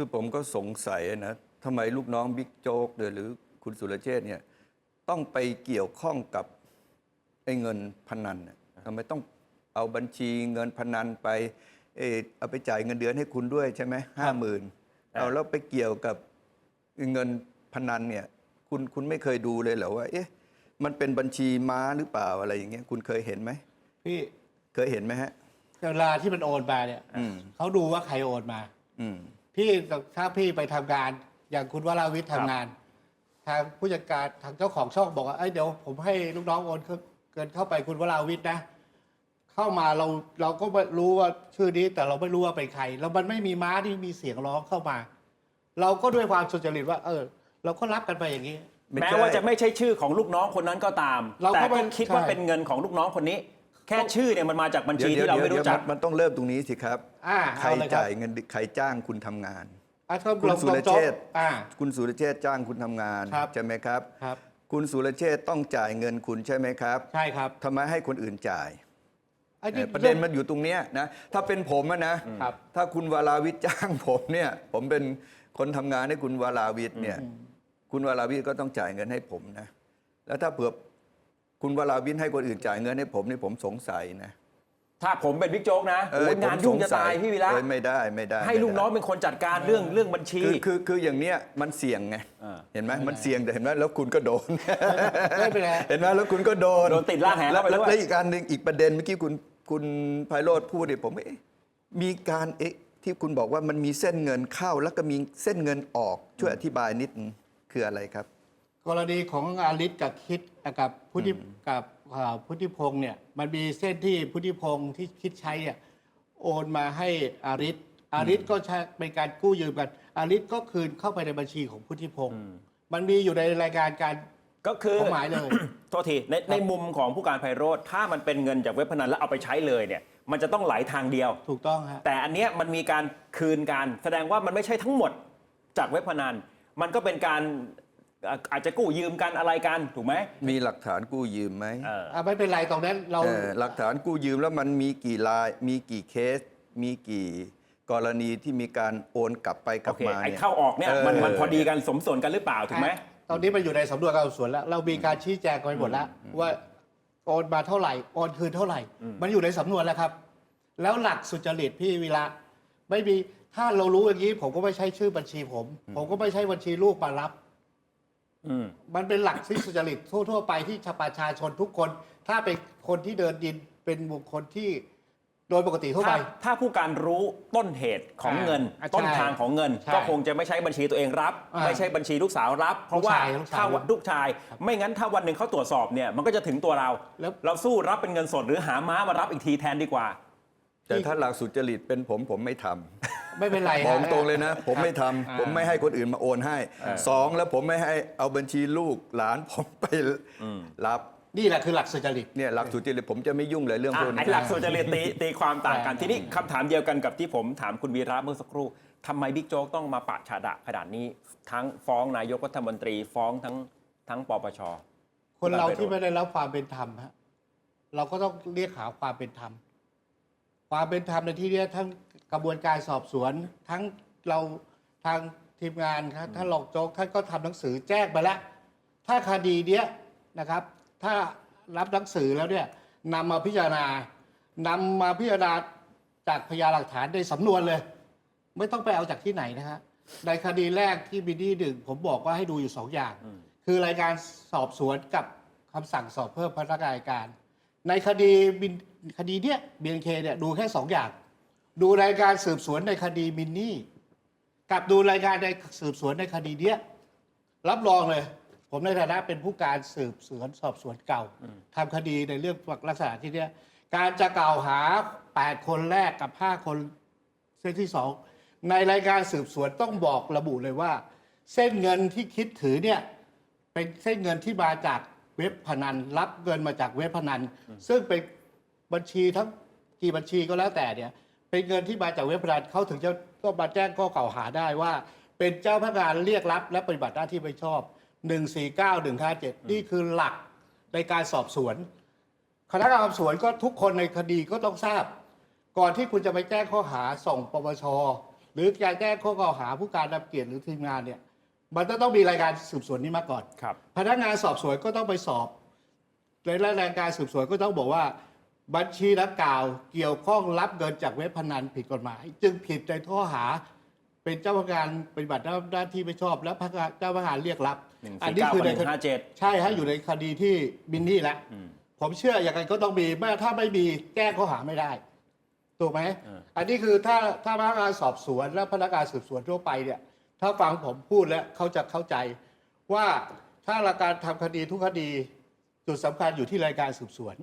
คือผมก็สงสัยนะทำไมลูกน้องบิ๊กโจ๊กหรือคุณสุรเชษฐ์เนี่ยต้องไปเกี่ยวข้องกับไอ้เงินพนันน่ะทำไมต้องเอาบัญชีเงินพนันไปเออเอาไปจ่ายเงินเดือนให้คุณด้วยใช่ไหมห้าหมื่นเอาแล้วไปเกี่ยวกับเงินพนันเนี่ยคุณคุณไม่เคยดูเลยเหรอว่า เอ๊ะมันเป็นบัญชีม้าหรือเปล่าอะไรอย่างเงี้ยคุณเคยเห็นไหมพี่เคยเห็นไหมฮะเวลาที่มันโอนมาเนี่ยอืมเขาดูว่าใครโอนมา อืม พี่ถ้าพี่ไปทำงาน อย่างคุณวราวิทย์ทำงาน ทางผู้จัดการทางเจ้าของช่องบอกว่าเอ้ยเดี๋ยวผมให้ลูกน้องโอนเข้าเกินเข้าไปคุณวราวิทย์นะ เข้ามาเราเราก็ไม่รู้ว่าชื่อนี้แต่เราไม่รู้ว่าเป็นใครแล้วมันไม่มีม้าที่มีเสียงร้องเข้ามา เราก็ด้วยความสุจริตว่า เออ เราก็รับกันไปอย่างนี้ไม่แม้ใช่ว่าจะไม่ใช่ชื่อของลูกน้องคนนั้นก็ตาม เราก็แต่ไม่ก็คิดว่าใช่ เป็นเงินของลูกน้องคนนี้ แค่ชื่อเนี่ยมันมาจากบัญชีดี๋ยวที่เราไม่ดี๋ยวรู้จักดี๋ยวมันต้องเริ่มตรงนี้สิครับ อ่าใครเอาเลยครับ จ่ายเงินใครจ้างคุณทำงาน อะถ้าคุณเราสุรโจ๊เชกษฐ์อ่า คุณสุรเชษฐ์จ้างคุณทำงาน ครับ ใช่ไหมครับ ครับ คุณสุรเชษฐ์ต้องจ่ายเงินคุณใช่ไหมครับใช่ครับทำไมให้คนอื่นจ่ายไอ้ที่ประเด็นมันอยู่ตรงเนี้ยนะ ถ้าเป็นผมอะนะ ครับถ้าคุณวราวิทย์จ้างผมเนี่ย ผมเป็นคนทำงานให้คุณวราวิทย์เนี่ย คุณวราวิทย์ก็ต้องจ่ายเงินให้ผมนะ แล้วถ้าเผื่อ คุณวราวิทย์ให้คนอื่นจ่ายเงินให้ผมนี่ผมสงสัยนะถ้าผมเป็นบิ๊กโจ๊กนะเอโอ้อยงานยุ่งจะตายผมสพี่วิระเอ้ยไม่ได้ไม่ได้ให้ลูกน้องไม่เป็นคนจัดการเรื่องเรื่องบัญชีได้คือคือคืออย่างเนี้ยมันเสี่ยงไงอ่าเห็นไหมมันเสี่ยงแต่เห็นไหมแล้วคุณก็โดนไม่เป็นไรเห็นไหมแล้วคุณก็โดนโดนติดล่างแหแล้วเข้าไปด้วยแล้วอีกอันหนึ่งอีกประเด็นเมื่อกี้คุณคุณไพโรธพูดเนี่ยผมเอ๊ะมีการเอ๊ะที่คุณบอกว่ามันมีเส้นเงินเข้า แล้วก็มีเส้นเงินออกช่วยอธิบายนิดนึงคืออะไรครับ กรณีของอาลิศกับคิดกับพุทธิกับอ่าพุทธิพงศ์เนี่ยมันมีเส้นที่พุทธิพงศ์ที่คิดใช้เนี่ยโอนมาให้อาริศอาริศก็ใช้เป็นการกู้ยืมกันอาริศก็คืนเข้าไปในบัญชีของพุทธิพงศ์มันมีอยู่ในรายการการก็คือของหมายเลย โทษทีในในมุมของผู้การไพโรธถ้ามันเป็นเงินจากเว็บพนันแล้วเอาไปใช้เลยเนี่ย มันจะต้องไหลทางเดียว ถูกต้องฮะแต่อันเนี้ยมันมีการคืนการแสดงว่ามันไม่ใช่ทั้งหมดจากเว็บพนัน มันก็เป็นการ อะอาจจะกู้ยืมกันอะไรกันถูกไหมมีหลักฐานกู้ยืมไหมเออ อะไม่เป็นไรตรงนั้นเราเออหลักฐานกู้ยืมแล้วมันมีกี่ราย มีกี่เคส มีกี่กรณีที่มีการโอนกลับไปกโอลับเคมาไอ้เนี่ยเข้าออกเนี่ยมันเออมันพอดีกันสมส่วนกันหรือเปล่าถูกไหม ตอนนี้มันอยู่ในสำนวนการสอบสวนแล้ว เรามีการชี้แจงกันไปหมดแล้ว ว่าโอนมาเท่าไหร่โอนคืนเท่าไหร่ มันอยู่ในสำนวนแล้วครับ แล้วหลักสุจริตพี่วิระไม่มีถ้าเรารู้อย่างนี้ผมก็ไม่ใช่ชื่อบัญชีผม ผมก็ไม่ใช่บัญชีลูกมารับอื มมันเป็นหลักที่สุจริตทั่ว ๆ ไปที่ชาวประชาชนทุกคน ถ้าเป็นคนที่เดินดินเป็นบุคคลที่โดยปกติทั่วไป ถ้าถ้าผู้การรู้ต้นเหตุของอ่าเงิน อ่าใช่ต้นทางของเงิน ใช่ก็คงจะไม่ใช่บัญชีตัวเองรับ อ่าไม่ใช่บัญชีลูกสาวรับ เพราะว่าลูกชายลูกชายถ้าวันลูกชาย ไม่งั้นถ้าวันหนึ่งเขาตรวจสอบเนี่ยมันก็จะถึงตัวเรา แล้ว เราสู้รับเป็นเงินสดหรือหาม้ามารับอีกทีแทนดีกว่า แต่ถ้าหลักสุจริตเป็นผมผมไม่ทำ ไม่เป็นไรบอกฮะตรงเลยนะ ผมไม่ทำอ่าผมไม่ให้คนอื่นมาโอนให้สองแล้วผมไม่ให้เอาบัญชีลูกหลานผมไปรับนี่แหละคือหลักสุจริต เนี่ยหลักสุจริตผมจะไม่ยุ่งเลยเรื่องพวกอะนี้ไอ้หลักสุจริตตีตีความต่างกันใช่ทีนี้คำถามเดียวกันกับที่ผมถามคุณวีระเมื่อสักครู่ทำไมบิ๊กโจ๊กต้องมาปะฉาดะขนาดนี้ ทั้งฟ้องนายกรัฐมนตรี ฟ้องทั้งทั้งปปช คนเราไม่ที่รู้ไม่ได้รับความเป็นธรรมฮะเราก็ต้องเรียกหาความเป็นธรรม ความเป็นธรรมในที่เนี้ยทั้ง กระบวนการสอบสวนทั้งเราทางทีมงานครับท่านรองโจ๊กท่านก็ทำหนังสือแจ้งไปแล้ว ถ้าคดีเนี้ยนะครับ ถ้ารับหนังสือแล้วเนี่ยนำมาพิจารณานำมาพิจารณาจากพยานหลักฐานในสำนวนเลย ไม่ต้องไปเอาจากที่ไหนนะฮะในคดีแรกที่บินดี้หนึ่งผมบอกว่าให้ดูอยู่สองอย่าง คือรายการสอบสวนกับคำสั่งสอบเพิ่มพนักงานอัยการ ในคดีบินคดีเนี้ยบีนเคเนี่ยดูแค่สองอย่าง ดูรายการสืบสวนในคดีมินนี่ กับดูรายการในสืบสวนในคดีเนี้ยรับรองเลย ผมในฐานะเป็นผู้การสืบสวนสอบสวนเก่าทำคดีในเรื่องลักษณะที่เนี้ยการจะกล่าวหา 8 คนแรกกับ 5 คนเส้นที่สองในรายการสืบสวนต้องบอกระบุเลยว่า เส้นเงินที่คิดถือเนี่ยเป็นเส้นเงินที่มาจากเว็บพนัน รับเงินมาจากเว็บพนัน ซึ่งเป็นบัญชีทั้งกี่บัญชีก็แล้วแต่เนี่ย เป็นเงินที่มาจากเว็บพนันเขาถึงจะก็มาแจ้งข้อกล่าวหาได้ว่า เป็นเจ้าพนักงานเรียกรับ และปฏิบัติหน้าที่ไม่ชอบ 149 157 นี่คือหลักในการสอบสวน คณะกรรมการสอบสวนก็ทุกคนในคดีก็ต้องทราบ ก่อนที่คุณจะไปแจ้งข้อหาส่งปปชหรือการแก้ข้อกล่าวหาผู้การรับเกียรติหรือทีมงานเนี่ยมันจะต้องมีรายการสืบสวนนี้มาก่อนครับพนักงานสอบสวนก็ต้องไปสอบในรายการสืบสวนก็ต้องบอกว่า บัญชีดังกล่าวเกี่ยวข้องรับเงินจากเว็บพนันผิดกฎหมาย จึงผิดในข้อหา เป็นเจ้าพนักงานปฏิบัติหน้าที่ไม่ชอบ และพนักงานเจ้าพนักงานเรียกรับหนึ่งอัสี่นี้เก้าคือหในนึ่งห้าเจ็ดใช่ฮะอยู่ในคดีที่มินนี่แล้วผมเชื่ออย่างไรก็ต้องมีแม้ถ้าไม่มีแก้ข้อหาไม่ได้ ถูกไหมอืมอันนี้คือถ้าถ้าพนักงานสอบสวนและพนักงานสืบสวนทั่วไปเนี่ย ถ้าฟังผมพูดแล้วเขาจะเข้าใจ ว่าถ้าราการทำคดีทุกคดี จุดสำคัญอยู่ที่รายการสืบสวน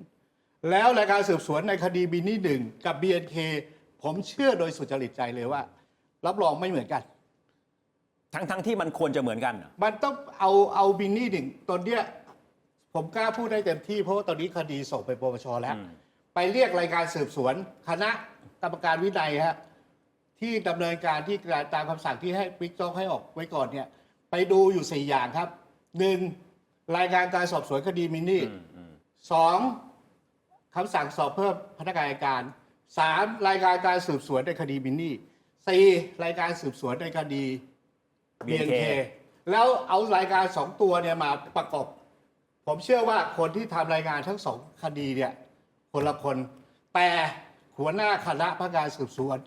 แล้วรายการสืบสวนในคดีบินนี่หนึ่งกับ BNK ผมเชื่อโดยสุจริตใจเลยว่า รับรองไม่เหมือนกัน ทั้งทั้งที่มันควรจะเหมือนกันเหรอมันต้องเอาเอาบินนี่หนึ่งตอนเนี้ยผมกล้าพูดได้เต็มที่เพราะว่าตอนนี้คดีส่งไปปปชแล้ว อืมไปเรียกรายการสืบสวน คณะกรรมการวินัยฮะที่ดำเนินการที่ตามคำสั่งที่ให้บิ๊กโจ๊กให้ออกไว้ก่อนเนี่ย ไปดูอยู่สี่อย่างครับหนึ่งรายการการสอบสวนคดีมินนี่ อืมอืมสอง คำสั่งสอบเพิ่มพนักงานอัยการสามรายการการสืบสวนในคดีมินนี่สี่รายการสืบสวนในคดี BNK แล้วเอารายการสองตัวเนี่ยมาประกบผมเชื่อว่าคนที่ทำรายงานทั้งสองคดีเนี่ยคนละคน แต่หัวหน้าคณะพนักงานสืบสวน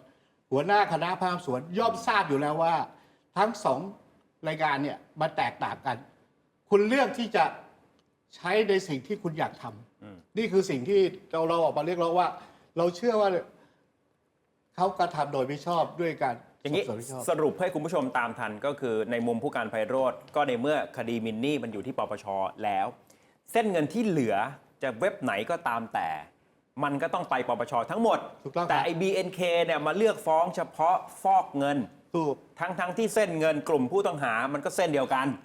หัวหน้าคณะพนักงานสอบสวนย่อมทราบอยู่แล้วว่า ทั้งสองรายการเนี่ยมันแตกต่างกัน คุณเลือกที่จะใช้ในสิ่งที่คุณอยากทำอืม นี่คือสิ่งที่เราเราออกมาเรียกร้องว่า เราเชื่อว่าเขากระทำโดยไม่ชอบด้วยการอย่างนี้สอบสวนไม่ชอบ สรุปให้คุณผู้ชมตามทันก็คือในมุมผู้การไพโรธก็ในเมื่อคดีมินนี่มันอยู่ที่ปปชแล้ว เส้นเงินที่เหลือจะเว็บไหนก็ตามแต่ มันก็ต้องไปปปชทั้งหมด ถูกต้องครับ แต่ไอ้ BNK เนี่ยมาเลือกฟ้องเฉพาะฟอกเงิน ถูก ทั้งทั้งที่เส้นเงินกลุ่มผู้ต้องหามันก็เส้นเดียวกัน